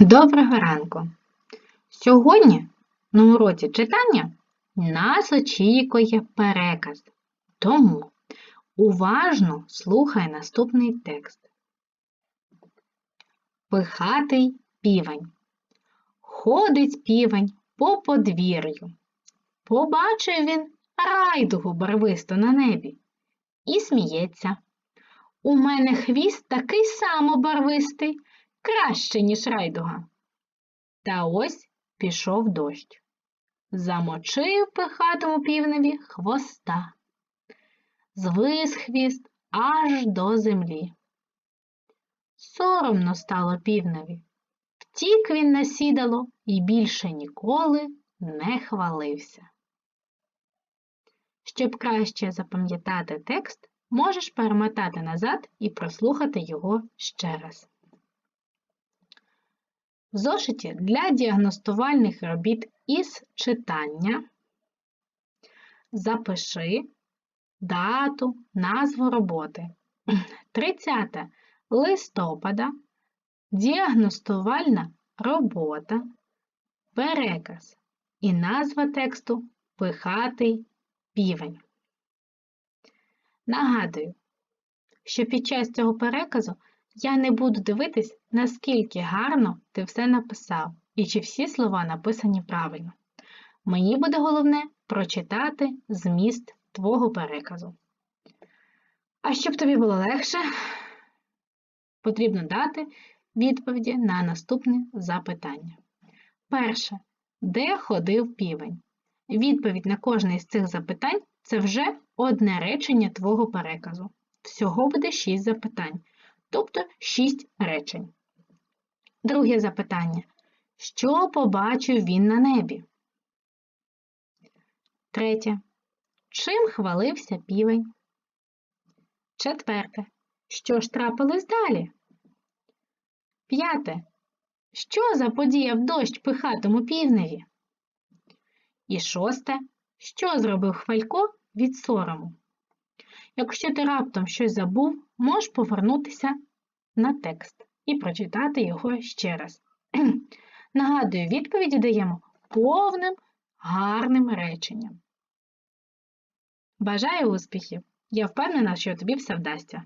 Доброго ранку! Сьогодні на уроці читання нас очікує переказ. Тому уважно слухай наступний текст. Пихатий півень. Ходить півень по подвір'ю. Побачив він райдугу барвисту на небі і сміється. У мене хвіст такий само барвистий, краще, ніж райдуга. Та ось пішов дощ. Замочив пихатому півневі хвоста. Звис хвіст аж до землі. Соромно стало півневі. Втік він на сідало і більше ніколи не хвалився. Щоб краще запам'ятати текст, можеш перемотати назад і прослухати його ще раз. В зошиті для діагностувальних робіт із читання запиши дату, назву роботи. 30 листопада діагностувальна робота, переказ і назва тексту Пихатий півень. Нагадую, що під час цього переказу я не буду дивитись, наскільки гарно ти все написав і чи всі слова написані правильно. Мені буде головне прочитати зміст твого переказу. А щоб тобі було легше, потрібно дати відповіді на наступне запитання. Перше. Де ходив півень? Відповідь на кожне із цих запитань це вже одне речення твого переказу. Всього буде 6 запитань, тобто 6 речень. Друге запитання. Що побачив він на небі? Третє. Чим хвалився півень? Четверте. Що ж трапилось далі? П'яте. Що заподіяв дощ пихатому півневі? І шосте. Що зробив хвалько від сорому? Якщо ти раптом щось забув, можеш повернутися на текст і прочитати його ще раз. Нагадую, відповіді даємо повним гарним реченням. Бажаю успіхів! Я впевнена, що тобі все вдасться.